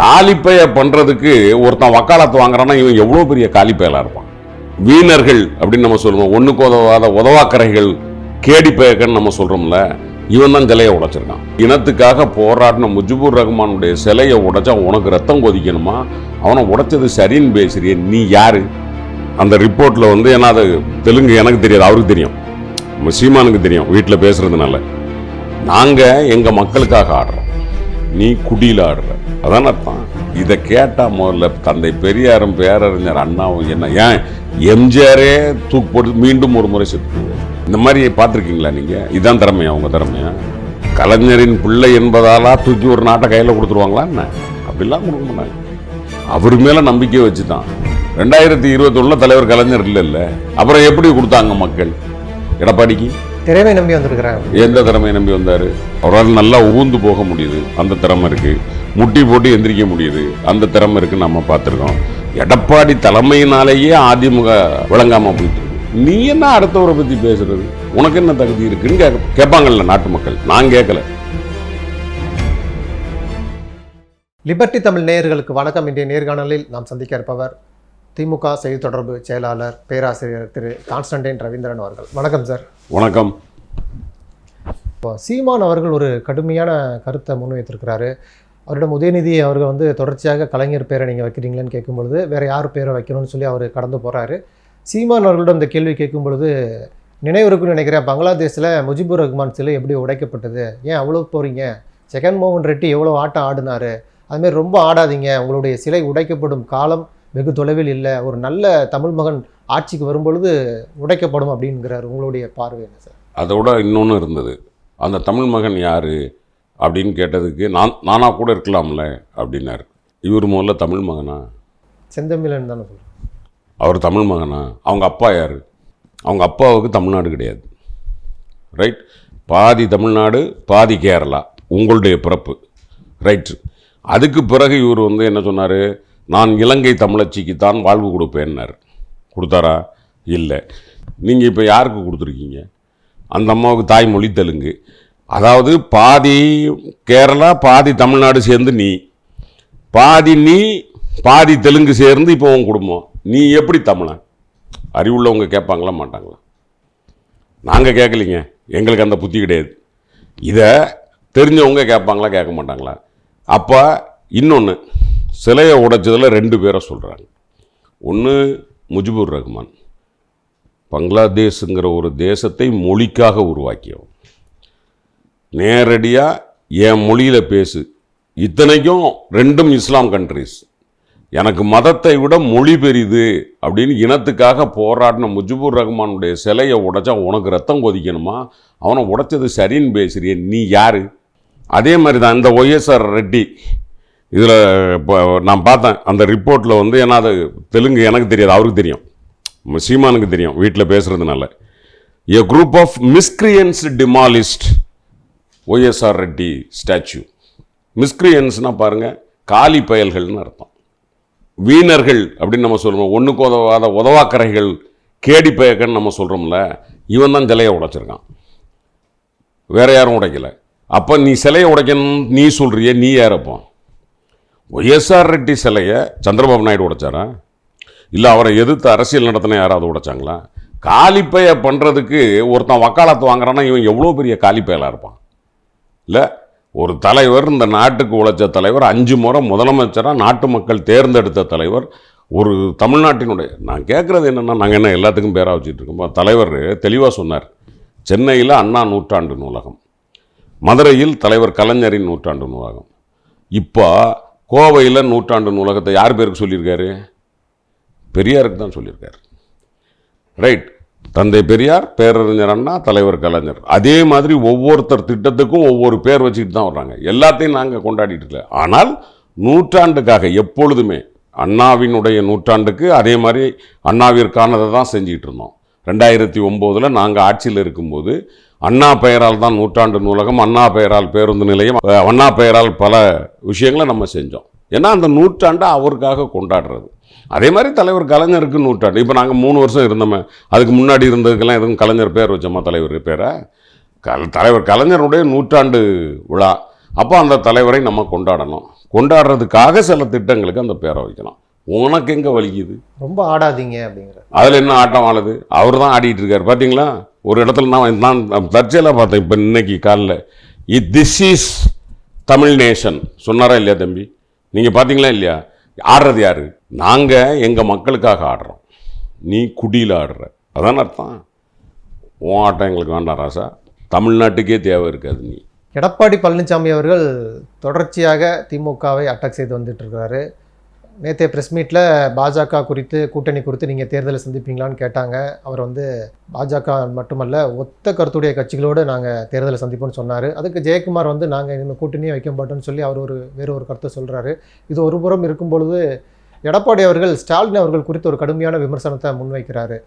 காலிப்பைய பண்ணுறதுக்கு ஒருத்தன் வக்காலத்து வாங்குறான்னா இவன் எவ்வளோ பெரிய காலிப்பையெல்லாம் இருப்பான்? வீணர்கள் அப்படின்னு நம்ம சொல்லுவோம் ஒன்றுக்கு உதவாத உதவாக்கரைகள் கேடிப்பயக்கன்னு நம்ம சொல்கிறோம்ல இவன் தான் சிலையை உடைச்சிருக்கான். இனத்துக்காக போராடின முஜிபுர் ரஹ்மானுடைய சிலையை உடைச்சா உனக்கு ரத்தம் கொதிக்கணுமா? அவனை உடைச்சது சரின்னு பேசுறிய நீ யாரு? அந்த ரிப்போர்ட்டில் வந்து ஏன்னா அது தெலுங்கு எனக்கு தெரியாது அவருக்கு தெரியும். சீமானுக்கு தெரியும் வீட்டில் பேசுறதுனால. நாங்கள் எங்கள் மக்களுக்காக ஆடுறோம். நீ குடியில் ஆடுற அதான் அர்த்தம். இதை கேட்டால் முதல்ல தந்தை பெரியாரும் பேரறிஞர் அண்ணாவும் என்ன ஏன்? எம்ஜிஆரே தூக்கு போட்டு மீண்டும் ஒரு முறை செத்து இந்த மாதிரி பார்த்துருக்கீங்களா நீங்கள் இதுதான் திறமையா அவங்க திறமையா? கலைஞரின் பிள்ளை என்பதாலா தூக்கி ஒரு நாட்டை கையில் கொடுத்துருவாங்களா என்ன? அப்படிலாம் கொடுக்க மாட்டாங்க. அவர் மேலே நம்பிக்கை வச்சுதான். ரெண்டாயிரத்தி இருபத்தொன்னில் தலைவர் கலைஞர் இல்லைல்ல. அப்புறம் எப்படி கொடுத்தாங்க மக்கள்? எடப்பாடிக்கு? திறமை நம்பி வந்திருக்கிறாங்க எந்த திறமையை நம்பி வந்தாரு? அவரால் நல்லா ஊந்து போக முடியுது. அந்த திறமை இருக்கு. முட்டி போட்டு எந்திரிக்க முடியுது. அந்த திறமை இருக்கு நம்ம பார்த்துருக்கோம். எடப்பாடி தலைமையினாலேயே அதிமுக விளங்காம போயிட்டு நீ என்ன அடுத்தவரை பத்தி பேசுறது? உனக்கு என்ன தகுதி இருக்குன்னு கேட்க கேட்பாங்கல்ல நாட்டு மக்கள். நான் கேட்கல லிபர்டி தமிழ் நேயர்களுக்கு வணக்கம். இன்றைய நேர்காணலில் நாம் சந்திக்க இருப்பவர் திமுக செய்தி தொடர்பு செயலாளர் பேராசிரியர் திரு கான்ஸ்டன்டைன் ரவீந்திரன் அவர்கள். வணக்கம் சார். வணக்கம். இப்போ சீமான் அவர்கள் ஒரு கடுமையான கருத்தை முன்வைத்திருக்கிறாரு. அவரிடம் உதயநிதி அவர்கள் வந்து தொடர்ச்சியாக கலைஞர் பேரை நீங்கள் வைக்கிறீங்களேன்னு கேட்கும் பொழுது வேற யார் பேரை வைக்கணும்னு சொல்லி அவர் கடந்து போறாரு. சீமான் அவர்களிடம் இந்த கேள்வி கேட்கும் பொழுது நினைக்கிறேன் பங்களாதேஷில் முஜிபுர் ரஹ்மான் சிலை எப்படி உடைக்கப்பட்டது? ஏன் அவ்வளோ போறீங்க? ஜெகன்மோகன் ரெட்டி எவ்வளோ ஆட்டம் ஆடினாரு? அதுமாரி ரொம்ப ஆடாதீங்க. உங்களுடைய சிலை உடைக்கப்படும் காலம் வெகு தொலைவில் இல்லை ஒரு நல்ல தமிழ் மகன் ஆட்சிக்கு வரும்பொழுது உடைக்கப்படும் அப்படிங்கிறார் உங்களுடைய பார்வை என்ன சார்? அதோட இன்னொன்று இருந்தது. அந்த தமிழ் மகன் யாரு அப்படின்னு கேட்டதுக்கு நான் நானா கூட இருக்கலாம்ல அப்படின்னாரு. இவர் முதல்ல தமிழ் மகனா? செந்தமிழன் தானே சொல்கிறேன் அவர் தமிழ் மகனா? அவங்க அப்பா யார்? அவங்க அப்பாவுக்கு தமிழ்நாடு கிடையாது. ரைட் பாதி தமிழ்நாடு பாதி கேரளா. உங்களுடைய பிறப்பு. ரைட் அதுக்கு பிறகு இவர் வந்து என்ன சொன்னார்? நான் இலங்கை தமிழச்சிக்கு தான் வாழ்வு கொடுப்பேன்னார். கொடுத்தாரா? இல்லை. நீங்கள் இப்போ யாருக்கு கொடுத்துருக்கீங்க? அந்த அம்மாவுக்கு தாய்மொழி தெலுங்கு. அதாவது பாதி கேரளா பாதி தமிழ்நாடு சேர்ந்து நீ. பாதி நீ பாதி தெலுங்கு சேர்ந்து இப்போ உன் குடும்பம். நீ எப்படி தமிழன் அறிவுள்ளவங்க கேட்பாங்களா மாட்டாங்களா? நாங்கள் கேட்கலிங்க. எங்களுக்கு அந்த புத்தி கிடையாது. இதை தெரிஞ்சவங்க கேட்பாங்களா கேட்க மாட்டாங்களா? அப்போ இன்னொன்று சிலையை உடைச்சதில் ரெண்டு பேரை சொல்கிறாங்க ஒன்று முஜிபுர் ரஹ்மான். பங்களாதேஷுங்கிற ஒரு தேசத்தை மொழிக்காக உருவாக்கியவன். நேரடியாக என் மொழியில் பேசு. இத்தனைக்கும் ரெண்டும் இஸ்லாம் கண்ட்ரிஸ் எனக்கு மதத்தை விட மொழி பெரிது அப்படின்னு இனத்துக்காக போராடின முஜிபுர் ரஹ்மானுடைய சிலையை உடைச்சா உனக்கு ரத்தம் கொதிக்கணுமா? அவனை உடைச்சது சரின்னு பேசுறிய நீ யார்? அதே மாதிரி தான் இந்த ஒய்எஸ்ஆர் ரெட்டி. இதில் இப்போ நான் பார்த்தேன் அந்த ரிப்போர்ட்டில் வந்து ஏன்னா அது தெலுங்கு எனக்கு தெரியாது அவருக்கு தெரியும். சீமானுக்கு தெரியும் வீட்டில் பேசுகிறதுனால a group of miscreants demolished YSR Reddy statue மிஸ்கிரியன்ஸ்னால் பாருங்கள் காலி பயல்கள்னு அர்த்தம். வீணர்கள் அப்படின்னு நம்ம சொல்லுவோம் ஒன்றுக்கு உதவாத உதவாக்கரைகள் கேடி பயக்கன்னு நம்ம சொல்கிறோம்ல இவன் தான் சிலையை உடைச்சிருக்கான். வேற யாரும் உடைக்கல. அப்போ நீ சிலையை உடைக்கணும் நீ சொல்கிறிய நீ யாரப்போ ஒய்எஸ்ஆர் ரெட்டி சிலையை சந்திரபாபு நாயுடு உடைச்சாரா? இல்லை அவரை எதிர்த்து அரசியல் நடத்தின யாராவது உடைச்சாங்களா? காலிப்பைய பண்ணுறதுக்கு ஒருத்தன் வக்காலத்து வாங்குறான்னா இவன் எவ்வளோ பெரிய காலிப்பையெல்லாம் இருப்பான்? இல்லை ஒரு தலைவர் இந்த நாட்டுக்கு உழைச்ச தலைவர் அஞ்சு முறை முதலமைச்சராக நாட்டு மக்கள் தேர்ந்தெடுத்த தலைவர் ஒரு தமிழ்நாட்டினுடைய நான் கேட்குறது என்னென்னா நாங்கள் என்ன எல்லாத்துக்கும் பேராக வச்சுட்டு இருக்கோம் தலைவர் தெளிவாக சொன்னார். சென்னையில் அண்ணா நூற்றாண்டு நூலகம். மதுரையில் தலைவர் கலைஞரின் நூற்றாண்டு நூலகம். இப்போ கோவையில் நூற்றாண்டு நூலகத்தை யார் பேருக்கு சொல்லியிருக்காரு? பெரியாருக்கு தான் சொல்லியிருக்காரு. ரைட் தந்தை பெரியார் பேரறிஞர் அண்ணா தலைவர் கலைஞர். அதே மாதிரி ஒவ்வொருத்தர் திட்டத்துக்கும் ஒவ்வொரு பேர் வச்சுக்கிட்டு தான் வர்றாங்க. எல்லாத்தையும் நாங்கள் கொண்டாடிட்டு இருக்கல. ஆனால் நூற்றாண்டுக்காக எப்பொழுதுமே அண்ணாவினுடைய நூற்றாண்டுக்கு அதே மாதிரி அண்ணாவிற்கானதை தான் செஞ்சுக்கிட்டு இருந்தோம். ரெண்டாயிரத்தி ஒம்போதில் நாங்கள் ஆட்சியில் இருக்கும்போது அண்ணா பெயரால் தான் நூற்றாண்டு நூலகம் அண்ணா பெயரால் பேருந்து நிலையம் அண்ணா பெயரால் பல விஷயங்களை நம்ம செஞ்சோம். ஏன்னா அந்த நூற்றாண்டை அவருக்காக கொண்டாடுறது. அதே மாதிரி தலைவர் கலைஞருக்கு நூற்றாண்டு. இப்போ நாங்கள் மூணு வருஷம் இருந்தோமே. அதுக்கு முன்னாடி இருந்ததுக்கெல்லாம் எதுவும் கலைஞர் பேர் வச்சோமா தலைவர் பேரை? கல் தலைவர் கலைஞருடைய நூற்றாண்டு விழா. அப்போ அந்த தலைவரை நம்ம கொண்டாடணும். கொண்டாடுறதுக்காக சில திட்டங்களுக்கு அந்த பேரை வைக்கணும். உனக்கு எங்கே வலிக்குது ரொம்ப ஆடாதீங்க அப்படிங்கிற அதில் என்ன ஆட்டம் ஆளுது? அவர் தான் ஆடிட்டு இருக்காரு. பார்த்தீங்களா ஒரு இடத்துல நான் நான் தற்செயலாக பார்த்தேன் இப்போ இன்னைக்கு காலைல. இ திஸ் இஸ் தமிழ் நேஷன் சொன்னாரா இல்லையா தம்பி? நீங்கள் பார்த்தீங்களா இல்லையா? ஆடுறது யாரு? நாங்கள் எங்கள் மக்களுக்காக ஆடுறோம். நீ குடியில் ஆடுற. அதான் அர்த்தம். உன் ஆட்டம் எங்களுக்கு வேண்டாம் ராசா. தமிழ்நாட்டுக்கே தேவை இருக்காது நீ. எடப்பாடி பழனிசாமி அவர்கள் தொடர்ச்சியாக திமுகவை அட்டாக் செய்து வந்துட்டு இருக்காரு. நேற்றைய ப்ரெஸ் மீட்டில் பாஜக குறித்து கூட்டணி குறித்து நீங்கள் தேர்தலை சந்திப்பீங்களான்னு கேட்டாங்க. அவர் வந்து பாஜக மட்டுமல்ல ஒத்த கருத்துடைய கட்சிகளோடு நாங்கள் தேர்தலை சந்திப்போம்னு சொன்னார். அதுக்கு ஜெயக்குமார் வந்து நாங்கள் இனிமேல் கூட்டணியே வைக்க மாட்டோம்னு சொல்லி அவர் ஒரு வேறு ஒரு கருத்தை சொல்கிறாரு இது ஒரு புறம் இருக்கும் பொழுது எடப்பாடி அவர்கள் ஸ்டாலின் அவர்கள் குறித்து ஒரு கடுமையான விமர்சனத்தை முன்வைக்கிறாரு.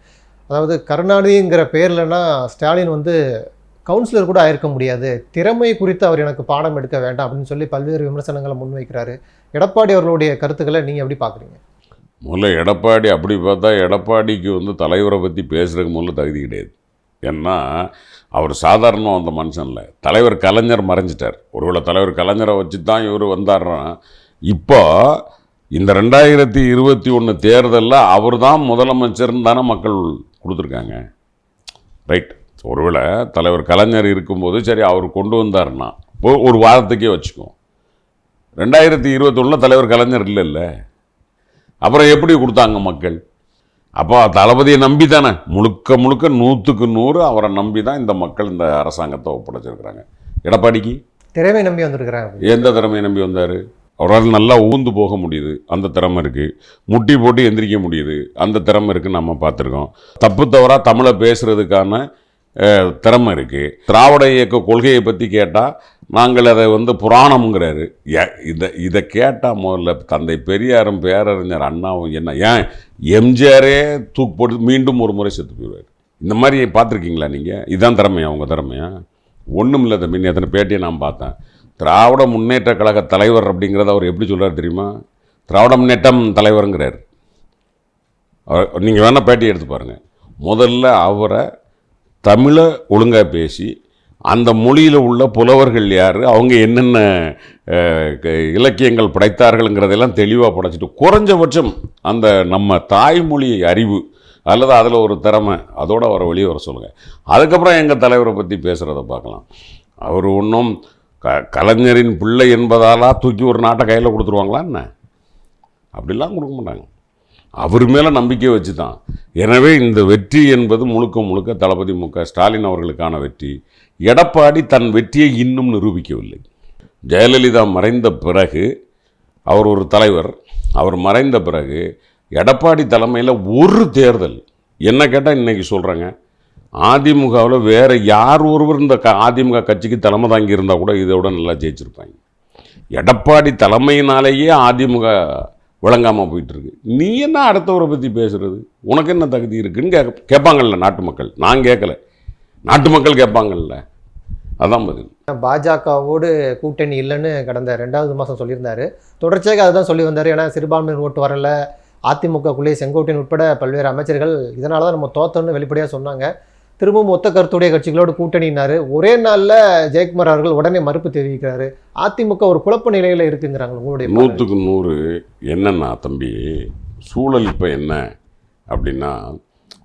அதாவது கருணாநிதிங்கிற பேர்லனா ஸ்டாலின் வந்து கவுன்சிலர் கூட ஆயிருக்க முடியாது. திறமை குறித்து அவர் எனக்கு பாடம் எடுக்க வேண்டாம் அப்படின்னு சொல்லி பல்வேறு விமர்சனங்களை முன்வைக்கிறாரு. எடப்பாடி அவர்களுடைய கருத்துக்களை நீங்கள் எப்படி பார்க்குறீங்க? முதல்ல எடப்பாடி அப்படி பார்த்தா எடப்பாடிக்கு வந்து தலைவரை பற்றி பேசுகிறதுக்கு முதல்ல தகுதி கிடையாது. ஏன்னா அவர் சாதாரணமாக வந்த மனுஷன் இல்லை. தலைவர் கலைஞர் மறைஞ்சிட்டார். ஒருவேளை தலைவர் கலைஞரை வச்சு தான் இவர் வந்தார்னா இப்போ இந்த ரெண்டாயிரத்தி இருபத்தி ஒன்று தேர்தலில் அவர் தான் முதலமைச்சர்னு தானே மக்கள் கொடுத்துருக்காங்க. ரைட் ஒருவேளை தலைவர் கலைஞர் இருக்கும்போது சரி அவர் கொண்டு வந்தாருன்னா. இப்போ ஒரு வாரத்துக்கே வச்சுக்குவோம் ரெண்டாயிரத்தி இருபத்தொன்னில் தலைவர் கலைஞர் இல்லைல்ல. அப்புறம் எப்படி கொடுத்தாங்க மக்கள்? அப்போ தளபதியை நம்பி தானே முழுக்க முழுக்க நூற்றுக்கு நூறு அவரை நம்பி தான் இந்த மக்கள் இந்த அரசாங்கத்தை ஒப்படைச்சிருக்கிறாங்க. எடப்பாடிக்கு? திறமை நம்பி வந்திருக்கிறாங்க. எந்த திறமையை நம்பி வந்தார்? அவரால் நல்லா ஊந்து போக முடியுது. அந்த திறமை இருக்குது முட்டி போட்டு எந்திரிக்க முடியுது. அந்த திறமை இருக்குன்னு நம்ம பார்த்துருக்கோம். தப்பு தவறாக தமிழை பேசுகிறதுக்கான திறமை இருக்குது திராவிட இயக்க கொள்கையை பற்றி கேட்டால் நாங்கள் அதை வந்து புராணம்ங்கிறாரு. இதை இதை கேட்டால் முதல்ல தந்தை பெரியாரும் பேரறிஞர் அண்ணாவும் என்ன ஏன் எம்ஜிஆரே தூக்கு போட்டு மீண்டும் ஒரு முறை செத்து போயிடுவார். இந்த மாதிரி பார்த்துருக்கீங்களா நீங்கள் இதுதான் திறமையா உங்கள் திறமையா? ஒன்றும் இல்லை தம்பி எத்தனை பேட்டியை நான் பார்த்தேன். திராவிட முன்னேற்ற கழக தலைவர் அப்படிங்கிறத அவர் எப்படி சொல்கிறார் தெரியுமா? திராவிட முன்னேற்றம் தலைவருங்கிறார். நீங்கள் வேணால் பேட்டி எடுத்து பாருங்கள் முதல்ல அவரை தமிழை ஒழுங்காக பேசி அந்த மொழியில் உள்ள புலவர்கள் யார் அவங்க என்னென்ன க- இலக்கியங்கள் படைத்தார்கள்ங்கிறதெல்லாம் தெளிவாக படைச்சிட்டு குறைஞ்சபட்சம் அந்த நம்ம தாய்மொழி அறிவு அல்லது அதில் ஒரு திறமை அதோடு அவரை வெளியே வர சொல்லுங்கள் அதுக்கப்புறம் எங்கள் தலைவரை பற்றி பேசுகிறத பார்க்கலாம். அவர் ஒன்றும் க கலைஞரின் பிள்ளை என்பதாலா தூக்கி ஒரு நாட்டை கையில் கொடுத்துருவாங்களா என்ன? அப்படிலாம் கொடுக்க மாட்டாங்க. அவர் மேலே நம்பிக்கை வச்சு தான் எனவே இந்த வெற்றி என்பது முழுக்க முழுக்க தளபதி மு க ஸ்டாலின் அவர்களுக்கான வெற்றி. எடப்பாடி தன் வெற்றியை இன்னும் நிரூபிக்கவில்லை. ஜெயலலிதா மறைந்த பிறகு அவர் ஒரு தலைவர். அவர் மறைந்த பிறகு எடப்பாடி தலைமையில் ஒரு தேர்தல். என்ன கேட்டால் இன்னைக்கு சொல்கிறாங்க அதிமுகவில் வேறு யார் ஒருவர் இந்த க அதிமுக கட்சிக்கு தலைமை தாங்கி இருந்தால் கூட இதோட நல்லா ஜெயிச்சிருப்பாங்க. எடப்பாடி தலைமையினாலேயே அதிமுக விளங்காமல் போயிட்டுருக்கு. நீ என்ன அடுத்தவரை பற்றி பேசுகிறது உனக்கு என்ன தகுதி இருக்குன்னு கேட்க கேட்பாங்கல்ல நாட்டு மக்கள். நான் கேட்கல நாட்டு மக்கள் கேட்பாங்கல்ல. அதான் பதில். பாஜகவோடு கூட்டணி இல்லைன்னு கடந்த ரெண்டாவது மாதம் சொல்லியிருந்தார். தொடர்ச்சியாக அதுதான் சொல்லி வந்தார். ஏன்னா சிறுபான்மையினர் ஓட்டு வரல. அதிமுகக்குள்ளே செங்கோட்டையன் உட்பட பல்வேறு அமைச்சர்கள் இதனால தான் நம்ம தோத்தோன்னு வெளிப்படையாக சொன்னாங்க. திரும்பவும் ஒத்த கருத்துடைய கட்சிகளோடு கூட்டணினாரு. ஒரே நாளில் ஜெயக்குமார் அவர்கள் உடனே மறுப்பு தெரிவிக்கிறாரு. அதிமுக ஒரு குழப்ப நிலையில் இருக்குங்கிறாங்க உங்களுடைய நூற்றுக்கு நூறு என்னன்னா தம்பி? சூழல் இப்போ என்ன? அப்படின்னா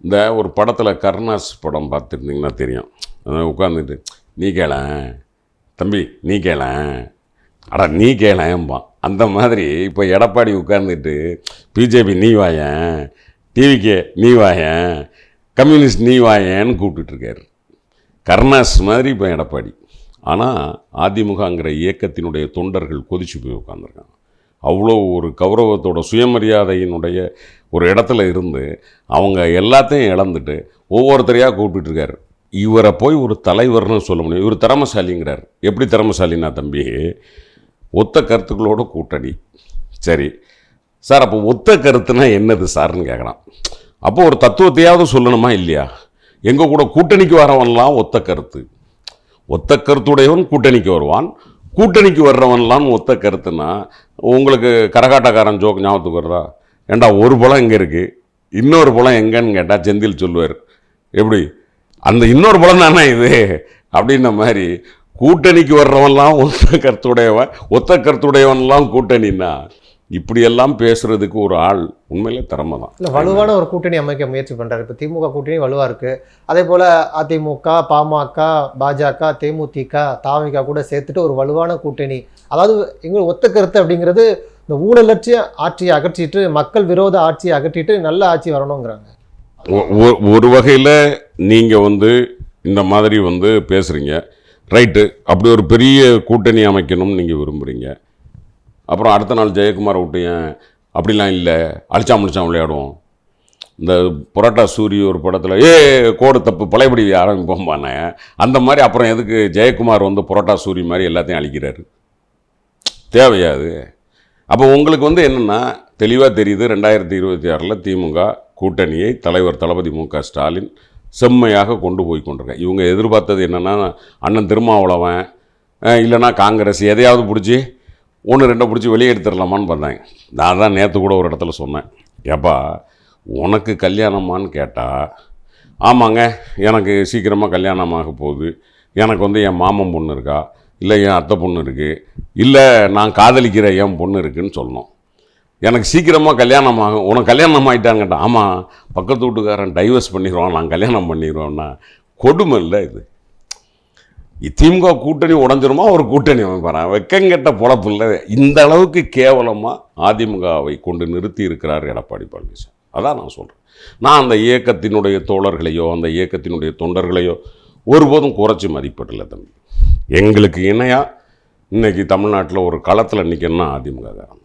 இந்த ஒரு படத்தில் கருணாஸ் படம் பார்த்துருந்தீங்கன்னா தெரியும். உட்காந்துட்டு நீ கேள தம்பி நீ கேளேன் அட நீ கேளேன்பான் அந்த மாதிரி இப்போ எடப்பாடி உட்கார்ந்துட்டு பிஜேபி நீ வாயன் டிவிகே நீ வாயன் கம்யூனிஸ்ட் நீ வாயேன்னு கூப்பிட்டுட்ருக்காரு. கருணாஸ் மாதிரி இப்போ எடப்பாடி. ஆனால் அதிமுகங்கிற இயக்கத்தினுடைய தொண்டர்கள் கொதிச்சு போய் உட்காந்துருக்காங்க அவ்வளோ ஒரு கௌரவத்தோட சுயமரியாதையினுடைய ஒரு இடத்துல இருந்து அவங்க எல்லாத்தையும் இழந்துட்டு ஒவ்வொருத்தரையாக கூப்பிட்டுருக்காரு இவரை போய் ஒரு தலைவர்னு சொல்ல முடியும். இவர் திறமசாலிங்கிறார். எப்படி திறமசாலினா தம்பி? ஒத்த கருத்துக்களோட கூட்டணி. சரி. சார் அப்போ ஒத்த கருத்துனா என்னது சார்னு கேட்குறான் அப்போ ஒரு தத்துவத்தையாவது சொல்லணுமா இல்லையா? எங்கள் கூட கூட்டணிக்கு வரவன்லாம் ஒத்த கருத்து. ஒத்த கருத்துடையவன் கூட்டணிக்கு வருவான். கூட்டணிக்கு வர்றவன்லாம் ஒத்த கருத்துனா உங்களுக்கு கரகாட்டக்காரன் ஜோக் ஞாபகத்துக்கு வர்றா ஏண்டா ஒரு பழம் எங்கே இருக்குது இன்னொரு பழம் எங்கன்னு கேட்டால் செந்தில் சொல்லுவார். எப்படி? அந்த இன்னொரு பழம் தானே இது? அப்படின்ன மாதிரி கூட்டணிக்கு வர்றவன்லாம் ஒத்த கருத்துடையவன் ஒத்த கருத்துடையவன்லாம் கூட்டணின்னா இப்படியெல்லாம் பேசுறதுக்கு ஒரு ஆள் உண்மையிலே திறமை தான். இல்லை வலுவான ஒரு கூட்டணி அமைக்க முயற்சி பண்றாரு. இப்போ திமுக கூட்டணி வலுவா இருக்கு. அதே போல அதிமுக பாமக பாஜக தேமுதிக தாவிக கூட சேர்த்துட்டு ஒரு வலுவான கூட்டணி. அதாவது எங்க ஒத்த கருத்து அப்படிங்கிறது இந்த ஊழலட்சிய ஆட்சியை அகற்றிட்டு மக்கள் விரோத ஆட்சியை அகற்றிட்டு நல்ல ஆட்சி வரணுங்கிறாங்க. ஒரு வகையில் நீங்கள் வந்து இந்த மாதிரி வந்து பேசுகிறீங்க ரைட்டு. அப்படி ஒரு பெரிய கூட்டணி அமைக்கணும்னு நீங்கள் விரும்புகிறீங்க அப்புறம் அடுத்த நாள் ஜெயக்குமார் விட்டு ஏன் அப்படிலாம் இல்லை அழிச்சா முடிச்சான் விளையாடுவோம். இந்த புரோட்டா சூரிய ஒரு படத்தில் ஏ கோடு தப்பு பழையபடி ஆரம்பிப்போம்பானே. அந்த மாதிரி அப்புறம் எதுக்கு ஜெயக்குமார் வந்து புரோட்டா சூரி மாதிரி எல்லாத்தையும் அழிக்கிறாரு? தேவையாது அப்போ உங்களுக்கு வந்து என்னென்னா தெளிவாக தெரியுது ரெண்டாயிரத்தி இருபத்தி ஆறில் திமுக கூட்டணியை தலைவர் தளபதி மு க ஸ்டாலின் செம்மையாக கொண்டு போய் கொண்டிருக்கேன் இவங்க எதிர்பார்த்தது என்னென்னா அண்ணன் திருமாவளவன் இல்லைனா இல்லைன்னா காங்கிரஸ் எதையாவது பிடிச்சி ஒன்று ரெண்டை பிடிச்சி வெளியே எடுத்துடலாமான்னு பார்த்தாங்க நான் தான் நேற்று கூட ஒரு இடத்துல சொன்னேன். ஏப்பா உனக்கு கல்யாணமான்னு கேட்டால் ஆமாங்க எனக்கு சீக்கிரமாக கல்யாணம் போகுது. எனக்கு வந்து என் மாமன் பொண்ணு இருக்கா? இல்லை என் அத்தை பொண்ணு இருக்குது இல்லை நான் காதலிக்கிற என் பொண்ணு இருக்குதுன்னு சொல்லணும் எனக்கு சீக்கிரமாக கல்யாணம் ஆகும் உனக்கு கல்யாணம் ஆகிட்டாங்கட்டா ஆமாம் பக்கத்து வீட்டுக்காரன் டைவர்ஸ் பண்ணிடுவான் நான் கல்யாணம் பண்ணிடுவேன்னா கொடுமை இல்லை இது. திமுக கூட்டணி உடஞ்சிருமா ஒரு கூட்டணி அமைப்பாரான் வெக்கங்கெட்ட பொழப்பு இல்லை. இந்த அளவுக்கு கேவலமாக அதிமுகவை கொண்டு நிறுத்தி இருக்கிறார் எடப்பாடி பழனிசாமி. அதான் நான் சொல்கிறேன் நான் அந்த இயக்கத்தினுடைய தோழர்களையோ அந்த இயக்கத்தினுடைய தொண்டர்களையோ ஒருபோதும் குறைச்சி மதிப்பிடல தம்பி. எங்களுக்கு இணையாக இன்றைக்கி தமிழ்நாட்டில் ஒரு களத்தில் நிற்கணும்னா அதிமுக காரணம்.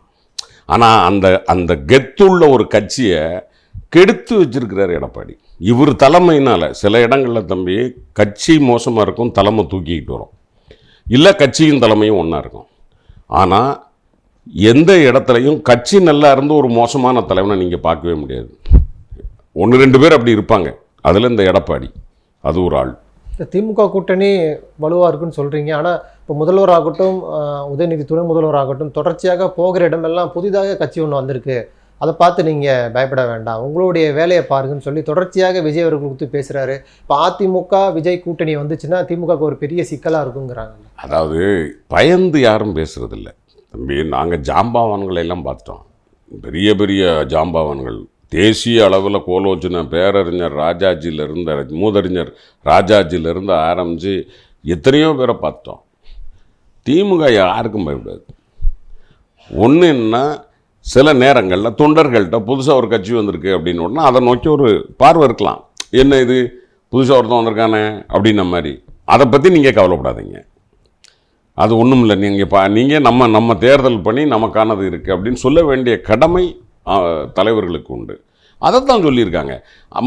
ஆனால் அந்த அந்த கெத்துள்ள ஒரு கட்சியை கெடுத்து வச்சிருக்கிறார் எடப்பாடி. இவர் தலைமையினால் சில இடங்களில் தம்பி கட்சி மோசமாக இருக்கும் தலைமை தூக்கிக்கிட்டு வரும். இல்லை கட்சியும் தலைமையும் ஒன்றா இருக்கும். ஆனால் எந்த இடத்துலையும் கட்சி நல்லா இருந்து ஒரு மோசமான தலைவனை நீங்கள் பார்க்கவே முடியாது. ஒன்று ரெண்டு பேர் அப்படி இருப்பாங்க. அதில் இந்த எடப்பாடி. அது ஒரு ஆள். இந்த திமுக கூட்டணி வலுவாக இருக்குன்னு சொல்கிறீங்க ஆனால் இப்போ முதல்வராகட்டும் உதயநிதி துணை முதல்வராகட்டும் தொடர்ச்சியாக போகிற இடமெல்லாம் புதிதாக கட்சி ஒன்று வந்திருக்கு. அதை பார்த்து நீங்கள் பயப்பட வேண்டாம். உங்களுடைய வேலையை பாருங்கன்னு சொல்லி தொடர்ச்சியாக விஜய் அவர்கள் கொடுத்து பேசுகிறாரு இப்போ அதிமுக விஜய் கூட்டணி வந்துச்சுன்னா திமுகவுக்கு ஒரு பெரிய சிக்கலாக இருக்குங்கிறாங்க அதாவது பயந்து யாரும் பேசுகிறதில்ல தம்பி நாங்கள் ஜாம்பாவான்களை எல்லாம் பார்த்துட்டோம். பெரிய பெரிய ஜாம்பவான்கள். தேசிய அளவில் கோலோச்சின பேரறிஞர் ராஜாஜியிலிருந்து மூதறிஞர் ராஜாஜியிலிருந்து ஆரம்பித்து எத்தனையோ பேரை பார்த்தோம். திமுக யாருக்கும் பயப்படாது. ஒன்று என்ன சில நேரங்களில் தொண்டர்கள்ட்ட புதுசாக ஒரு கட்சி வந்திருக்கு அப்படின்னு உடனே அதை நோக்கி ஒரு பார்வை இருக்கலாம். என்ன இது? புதுசாக ஒருத்தன் வந்திருக்கானே? அப்படின்ன மாதிரி. அதை பற்றி நீங்கள் கவலைப்படாதீங்க. அது ஒன்றும் இல்லை. நீங்கள் பா நீங்கள் நம்ம நம்ம தேர்தல் பண்ணி நமக்கானது இருக்குது அப்படின்னு சொல்ல வேண்டிய கடமை தலைவர்களுக்கு உண்டு. அதைத்தான் சொல்லியிருக்காங்க.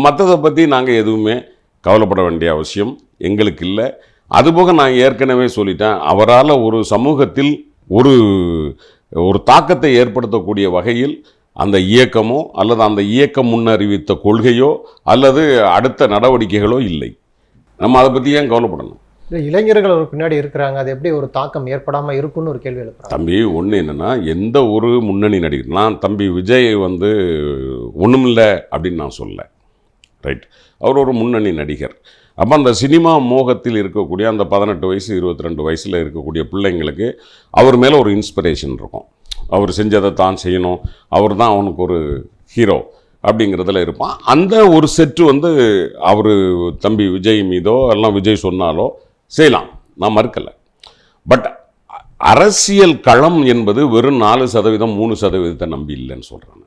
மற்றதை பற்றி நாங்கள் எதுவுமே கவலைப்பட வேண்டிய அவசியம் எங்களுக்கு இல்லை. அதுபோக நான் ஏற்கனவே சொல்லிட்டேன். அவரால் ஒரு சமூகத்தில் ஒரு ஒரு தாக்கத்தை ஏற்படுத்தக்கூடிய வகையில் அந்த இயக்கமோ அல்லது அந்த இயக்கம் முன்னறிவித்த கொள்கையோ அல்லது அடுத்த நடவடிக்கைகளோ இல்லை. நம்ம அதை பற்றி ஏன் கவலைப்படணும்? இந்த இளைஞர்கள் அவர் பின்னாடி இருக்கிறாங்க. அது எப்படி ஒரு தாக்கம் ஏற்படாம இருக்குன்னு ஒரு கேள்வி எழுப்புறாங்க. தம்பி ஒன்று என்னென்னா எந்த ஒரு முன்னணி நடிகர் நான் தம்பி விஜய் வந்து ஒன்றுமில்ல அப்படின்னு நான் சொல்லல. ரைட். அவர் ஒரு முன்னணி நடிகர். அப்போ அந்த சினிமா மோகத்தில் இருக்கக்கூடிய அந்த பதினெட்டு வயசு இருபத்தி ரெண்டு வயசில் இருக்கக்கூடிய பிள்ளைங்களுக்கு அவர் மேலே ஒரு இன்ஸ்பிரேஷன் இருக்கும். அவர் செஞ்சதை தான் செய்யணும். அவர் தான் அவனுக்கு ஒரு ஹீரோ அப்படிங்கிறதுல இருப்பான். அந்த ஒரு செட்டு வந்து அவர் தம்பி விஜய் மீதோ எல்லாம் விஜய் சொன்னாலோ செய்யலாம். நான் மறுக்கலை. பட் அரசியல் களம் என்பது வெறும் நாலு சதவீதம் மூணு சதவீதத்தை நம்பி இல்லைன்னு சொல்கிறேன்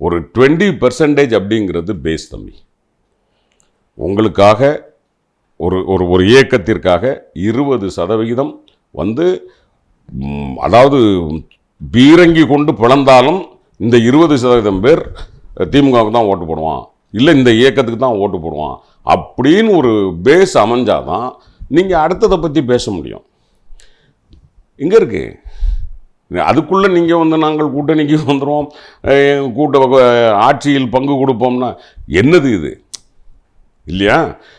ஒரு டுவெண்ட்டி பர்சன்டேஜ் அப்படிங்கிறது பேஸ் தம்பி. உங்களுக்காக ஒரு ஒரு ஒரு இயக்கத்திற்காக இருபது சதவிகிதம் வந்து அதாவது பீரங்கி கொண்டு பிளந்தாலும் இந்த இருபது சதவீதம் பேர் திமுகவுக்கு தான் ஓட்டு போடுவான். இல்லை இந்த இயக்கத்துக்கு தான் ஓட்டு போடுவான். அப்படின்னு ஒரு பேஸ் அமைஞ்சாதான் நீங்கள் அடுத்ததை பற்றி பேச முடியும். எங்கே இருக்கு. அதுக்குள்ளே நீங்கள் வந்து நாங்கள் கூட்டணிக்கு வந்துடுவோம் கூட்ட ஆட்சியில் பங்கு கொடுப்போம்னா என்னது இது? இல்லையா?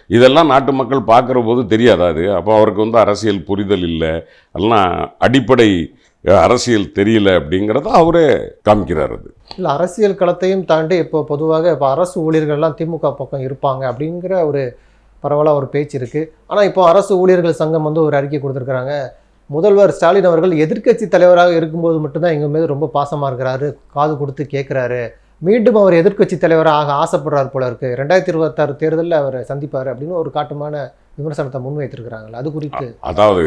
இதெல்லாம் நாட்டு மக்கள் பார்க்குற போது தெரியாதா அது அப்போ அவருக்கு வந்து அரசியல் புரிதல் இல்லை. எல்லாம் அடிப்படை அரசியல் தெரியல அப்படிங்கிறத அவரே காமிக்கிறார் அது. இல்லை அரசியல் களத்தையும் தாண்டி இப்போ பொதுவாக இப்போ அரசு ஊழியர்கள்லாம் திமுக பக்கம் இருப்பாங்க அப்படிங்கிற ஒரு பரவலாக ஒரு பேச்சு இருக்குது ஆனால் இப்போ அரசு ஊழியர்கள் சங்கம் வந்து ஒரு அறிக்கை கொடுத்துருக்குறாங்க. முதல்வர் ஸ்டாலின் அவர்கள் எதிர்க்கட்சி தலைவராக இருக்கும்போது மட்டும்தான் எங்கள் மீது ரொம்ப பாசமாக இருக்கிறாரு காது கொடுத்து கேட்குறாரு மீண்டும் அவர் எதிர்க்கட்சி தலைவராக ஆக போல இருக்கு. ரெண்டாயிரத்தி இருபத்தாறு தேர்தலில் அவர் சந்திப்பார் அப்படின்னு ஒரு காட்டுமான விமர்சனத்தை முன்வைத்திருக்கிறாங்களா அது குறித்து. அதாவது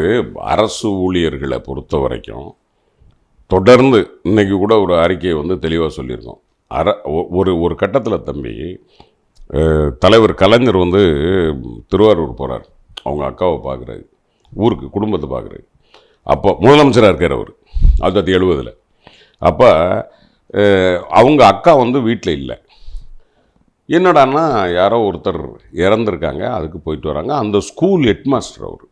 அரசு ஊழியர்களை பொறுத்த வரைக்கும் தொடர்ந்து இன்னைக்கு கூட ஒரு அறிக்கையை வந்து தெளிவாக சொல்லியிருக்கோம் அர ஒ- ஒரு ஒரு கட்டத்தில் தம்பி தலைவர் கலைஞர் வந்து திருவாரூர் போகிறார் அவங்க அக்காவை பார்க்குறாரு ஊருக்கு குடும்பத்தை பார்க்குறாரு அப்போ முதலமைச்சராக இருக்கார் அவர். ஆயிரத்தி தொள்ளாயிரத்தி எழுபதில் அப்போ அவங்க அக்கா வந்து வீட்டில் இல்லை. என்னடான்னா யாரோ ஒருத்தர் இறந்துருக்காங்க அதுக்கு போயிட்டு வராங்க. அந்த ஸ்கூல் ஹெட்மாஸ்டர் அவர்.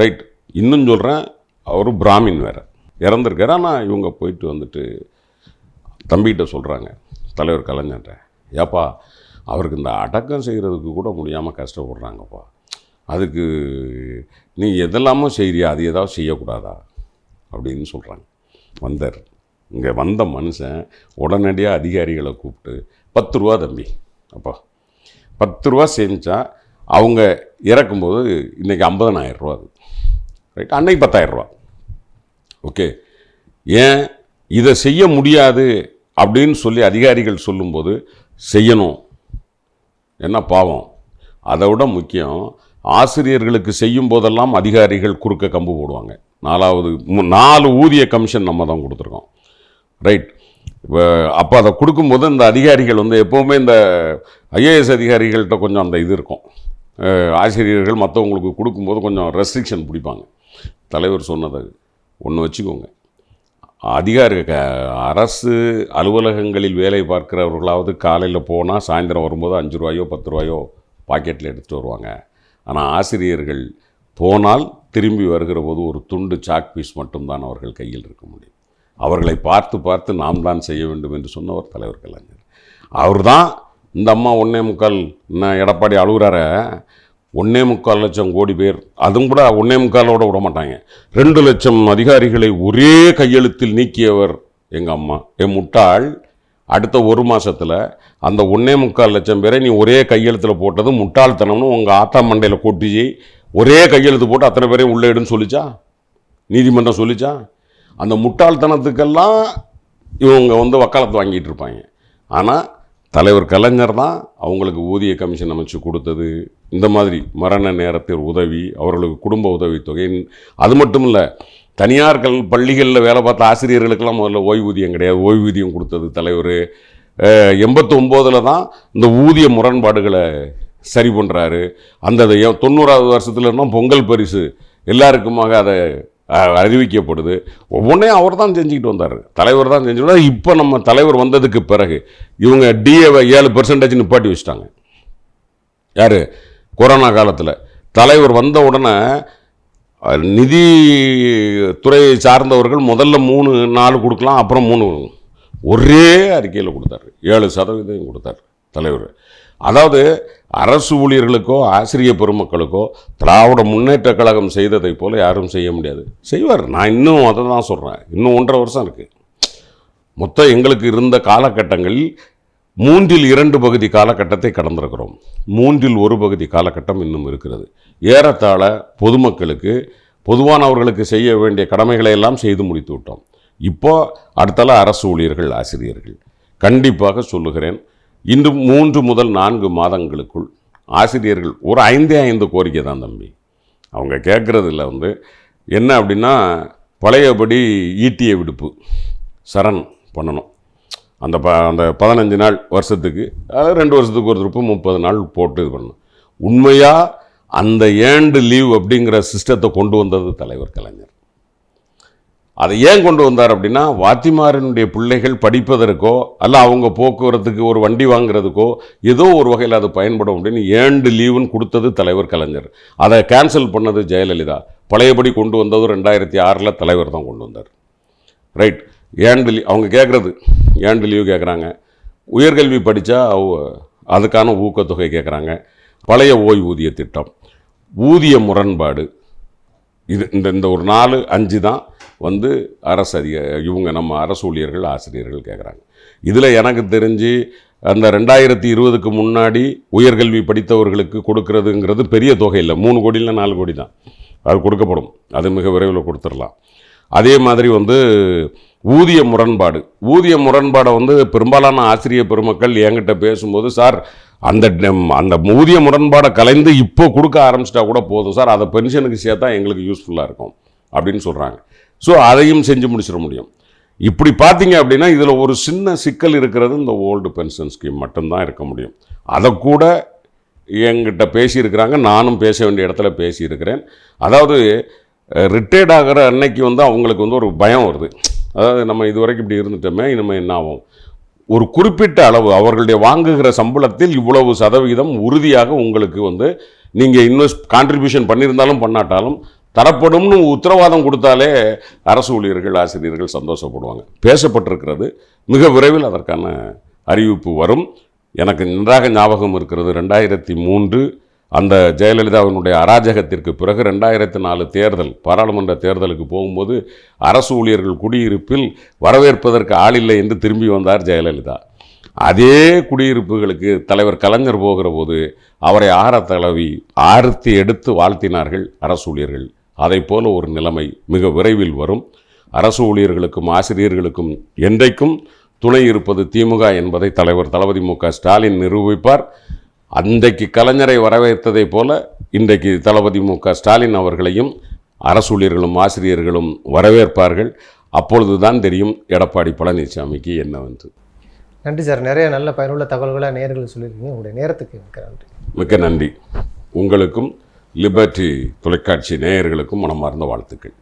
ரைட் இன்னும் சொல்கிறேன் அவர் பிராமின் வேறு. இறந்துருக்காரு ஆனால் இவங்க போயிட்டு வந்துட்டு தம்பிகிட்ட சொல்கிறாங்க தலைவர் கலைஞர்கிட்ட ஏப்பா அவருக்கு இந்த அடக்கம் செய்கிறதுக்கு கூட முடியாமல் கஷ்டப்படுறாங்கப்பா. அதுக்கு நீ எதெல்லாமோ செய்கிறியா அது ஏதாவது செய்யக்கூடாதா? அப்படின்னு சொல்கிறாங்க வந்தார். இங்கே வந்த மனுஷன் உடனடியாக அதிகாரிகளை கூப்பிட்டு பத்து ரூபா தம்பி அப்பா. பத்து ரூபா சேமித்தா அவங்க இறக்கும்போது இன்றைக்கி ஐம்பதனாயிரம் ரூபா அது. ரைட் அன்னைக்கு பத்தாயிரம் ரூபா. ஓகே ஏன் இதை செய்ய முடியாது அப்படின்னு சொல்லி அதிகாரிகள் சொல்லும்போது செய்யணும். என்ன பாவம்? அதை விட முக்கியம் ஆசிரியர்களுக்கு செய்யும் போதெல்லாம் அதிகாரிகள் குறுக்க கம்பு போடுவாங்க. நாலாவது மு- நாலு ஊதிய கமிஷன் நம்ம தான் கொடுத்துருக்கோம். ரைட் அப்போ அதை கொடுக்கும்போது இந்த அதிகாரிகள் வந்து எப்போவுமே இந்த ஐஏஎஸ் அதிகாரிகள்கிட்ட கொஞ்சம் அந்த இது இருக்கும். ஆசிரியர்கள் மற்றவங்களுக்கு கொடுக்கும்போது கொஞ்சம் ரெஸ்ட்ரிக்ஷன் பிடிப்பாங்க. தலைவர் சொன்னது ஒன்று வச்சுக்கோங்க. அதிகாரி க அரசு அலுவலகங்களில் வேலை பார்க்கிறவர்களாவது காலையில் போனால் சாயந்தரம் வரும்போது அஞ்சு ரூபாயோ பத்து ரூபாயோ பாக்கெட்டில் எடுத்துகிட்டு வருவாங்க. ஆனால் ஆசிரியர்கள் போனால் திரும்பி வருகிற போது ஒரு துண்டு சாக் பீஸ் மட்டும்தான் அவர்கள் கையில் இருக்க முடியும். அவர்களை பார்த்து பார்த்து நாம் தான் செய்ய வேண்டும் என்று சொன்னவர் தலைவர் கலைஞர். அவர் தான் இந்த அம்மா ஒன்னே முக்கால் என்ன எடப்பாடி அழுகுறார? ஒன்னே முக்கால் லட்சம் கோடி பேர். அதுவும் கூட ஒன்னே முக்காலோட விட மாட்டாங்க. ரெண்டு லட்சம் அதிகாரிகளை ஒரே கையெழுத்தில் நீக்கியவர் எங்கள் அம்மா. என் முட்டாள் அடுத்த ஒரு மாதத்தில் அந்த ஒன்னே முக்கால் லட்சம் பேரை நீ ஒரே கையெழுத்தில் போட்டது முட்டாள்தனம்னு உங்கள் ஆத்தா மண்டையில் கொட்டிச்சு. ஒரே கையெழுத்து போட்டு அத்தனை பேரையும் உள்ளே எடுன்னு சொல்லிச்சா? நீதிமன்றம் சொல்லிச்சா? அந்த முட்டாள்தனத்துக்கெல்லாம் இவங்க வந்து வக்காலத்து வாங்கிட்டு இருப்பாங்க ஆனால் தலைவர் கலைஞர் தான் அவங்களுக்கு ஊதிய கமிஷன் அமைச்சு கொடுத்தது. இந்த மாதிரி மரண நேரத்தில் உதவி அவர்களுக்கு குடும்ப உதவித்தொகை. அது மட்டும் இல்லை தனியார்கள் பள்ளிகளில் வேலை பார்த்த ஆசிரியர்களுக்கெல்லாம் முதல்ல ஓய்வூதியம் கிடையாது. ஓய்வூதியம் கொடுத்தது தலைவர். எண்பத்தொம்போதில் தான் இந்த ஊதிய முரண்பாடுகளை சரி பண்ணுறாரு அந்த தொண்ணூறாவது வருஷத்துலன்னா பொங்கல் பரிசு. எல்லாருக்குமாக அதை அறிவிக்கப்படுது. ஒவ்வொன்றையும் அவர் தான் செஞ்சுக்கிட்டு வந்தார். தலைவர் தான் செஞ்சுட்டு வந்தார். இப்போ நம்ம தலைவர் வந்ததுக்கு பிறகு இவங்க டிஏவை ஏழு பெர்சன்டேஜ் நிப்பாட்டி வச்சுட்டாங்க. யார்? கொரோனா காலத்தில். தலைவர் வந்த உடனே நிதி துறையை சார்ந்தவர்கள் முதல்ல மூணு நாலு கொடுக்கலாம் அப்புறம் மூணு ஒரே அறிக்கையில் கொடுத்தாரு. ஏழு சதவீதம் கொடுத்தார் தலைவர். அதாவது அரசு ஊழியர்களுக்கோ ஆசிரிய பெருமக்களுக்கோ திராவிட முன்னேற்ற கழகம் செய்ததை போல் யாரும் செய்ய முடியாது. செய்வார். நான் இன்னும் அதை தான் சொல்கிறேன் இன்னும் ஒன்றரை வருஷம் இருக்குது மொத்தம் எங்களுக்கு இருந்த காலகட்டங்களில் மூன்றில் இரண்டு பகுதி காலகட்டத்தை கடந்திருக்கிறோம். மூன்றில் ஒரு பகுதி காலகட்டம் இன்னும் இருக்கிறது. ஏறத்தாழ பொதுமக்களுக்கு பொதுவானவர்களுக்கு செய்ய வேண்டிய கடமைகளை எல்லாம் செய்து முடித்து விட்டோம். இப்போ அடுத்தால அரசு ஊழியர்கள் ஆசிரியர்கள். கண்டிப்பாக சொல்லுகிறேன் இன்று மூன்று முதல் நான்கு மாதங்களுக்குள் ஆசிரியர்கள் ஒரு ஐந்தே ஐந்து கோரிக்கை தான் தம்பி. அவங்க கேட்குறதுல வந்து என்ன அப்படின்னா பழையபடி ஈட்டிய விடுப்பு சரண் பண்ணணும். அந்த ப அந்த பதினஞ்சு நாள் வருஷத்துக்கு அதாவது ரெண்டு வருஷத்துக்கு ஒரு திருப்பு முப்பது நாள் போட்டு இது பண்ணணும். உண்மையாக அந்த ஏண்டு லீவ் அப்படிங்கிற சிஸ்டத்தை கொண்டு வந்தது தலைவர் கலைஞர். அதை ஏன் கொண்டு வந்தார் அப்படின்னா வாத்திமாரனுடைய பிள்ளைகள் படிப்பதற்கோ அல்ல அவங்க போக்குவரத்துக்கு ஒரு வண்டி வாங்குறதுக்கோ ஏதோ ஒரு வகையில் அது பயன்படும் அப்படின்னு ஏண்டு லீவுன்னு கொடுத்தது தலைவர் கலைஞர். அதை கேன்சல் பண்ணது ஜெயலலிதா. பழையபடி கொண்டு வந்தது ரெண்டாயிரத்தி ஆறில் தலைவர் தான் கொண்டு வந்தார். ரைட் ஏண்டு லீவ் அவங்க கேட்குறது ஏண்டு லீவ் கேட்குறாங்க. உயர்கல்வி படித்தா அதுக்கான ஊக்கத்தொகை கேட்குறாங்க. பழைய ஓய்வூதிய திட்டம். ஊதிய முரண்பாடு. இது இந்த இந்த ஒரு நாலு அஞ்சு தான் வந்து அரசு அதிக இவங்க நம்ம அரசு ஊழியர்கள் ஆசிரியர்கள் கேட்குறாங்க இதில் எனக்கு தெரிஞ்சு அந்த ரெண்டாயிரத்தி இருபதுக்கு முன்னாடி உயர்கல்வி படித்தவர்களுக்கு கொடுக்கறதுங்கிறது பெரிய தொகை இல்லை. மூணு கோடி இல்லை நாலு கோடி தான். அது கொடுக்கப்படும். அது மிக விரைவில் கொடுத்துடலாம். அதே மாதிரி வந்து ஊதிய முரண்பாடு. ஊதிய முரண்பாடை வந்து பெரும்பாலான ஆசிரியர் பெருமக்கள் என்கிட்ட பேசும்போது சார் அந்த அந்த ஊதிய முரண்பாடை கலைந்து இப்போ கொடுக்க ஆரம்பிச்சிட்டா கூட போதும். சார் அதை பென்ஷனுக்கு சேர்த்தா எங்களுக்கு யூஸ்ஃபுல்லாக இருக்கும். அப்படின்னு சொல்கிறாங்க ஸோ அதையும் செஞ்சு முடிச்சிட முடியும். இப்படி பார்த்தீங்க அப்படின்னா இதில் ஒரு சின்ன சிக்கல் இருக்கிறது இந்த ஓல்டு பென்ஷன் ஸ்கீம் மட்டும்தான் இருக்க முடியும். அதை கூட என்கிட்ட பேசியிருக்கிறாங்க. நானும் பேச வேண்டிய இடத்துல பேசியிருக்கிறேன். அதாவது ரிட்டையர்ட் ஆகிற அன்னைக்கு வந்து அவங்களுக்கு வந்து ஒரு பயம் வருது. அதாவது நம்ம இது வரைக்கும் இப்படி இருந்துட்டோமே இனிமேல் என்ன ஆகும்? ஒரு குறிப்பிட்ட அளவு அவர்களுடைய வாங்குகிற சம்பளத்தில் இவ்வளவு சதவிகிதம் உறுதியாக உங்களுக்கு வந்து நீங்கள் இன்வெஸ்ட் கான்ட்ரிபியூஷன் பண்ணியிருந்தாலும் பண்ணாட்டாலும் தரப்படும்னு உத்தரவாதம் கொடுத்தாலே அரசு ஊழியர்கள் ஆசிரியர்கள் சந்தோஷப்படுவாங்க. பேசப்பட்டிருக்கிறது. மிக விரைவில் அதற்கான அறிவிப்பு வரும். எனக்கு நன்றாக ஞாபகம் இருக்கிறது ரெண்டாயிரத்தி மூன்று அந்த ஜெயலலிதாவினுடைய அராஜகத்திற்கு பிறகு ரெண்டாயிரத்தி நாலு தேர்தல் பாராளுமன்ற தேர்தலுக்கு போகும்போது அரசு ஊழியர்கள் குடியிருப்பில் வரவேற்பதற்கு ஆளில்லை என்று திரும்பி வந்தார் ஜெயலலிதா. அதே குடியிருப்புகளுக்கு தலைவர் கலைஞர் போகிற போது அவரை ஆற தளவி ஆர்த்தி எடுத்து வாழ்த்தினார்கள் அரசு ஊழியர்கள். அதைப் போல ஒரு நிலைமை மிக விரைவில் வரும். அரசு ஊழியர்களுக்கும் ஆசிரியர்களுக்கும் என்றைக்கும் துணை இருப்பது திமுக என்பதை தலைவர் தளபதி மு ஸ்டாலின் நிரூபிப்பார். அன்றைக்கு கலைஞரை வரவேற்றதைப் போல இன்றைக்கு தளபதி மு ஸ்டாலின் அவர்களையும் அரசு ஊழியர்களும் ஆசிரியர்களும் வரவேற்பார்கள். அப்பொழுதுதான் தெரியும் எடப்பாடி பழனிசாமிக்கு என்னவென்று நன்றி சார். நிறைய நல்ல பயனுள்ள தகவல்களை நேயர்கள் சொல்லியிருக்கீங்க. உங்களுடைய நேரத்துக்கு மிக்க நன்றி. மிக்க நன்றி. உங்களுக்கும் லிபர்ட்டி தொலைக்காட்சி நேயர்களுக்கும் மனமார்ந்த வாழ்த்துக்கள்.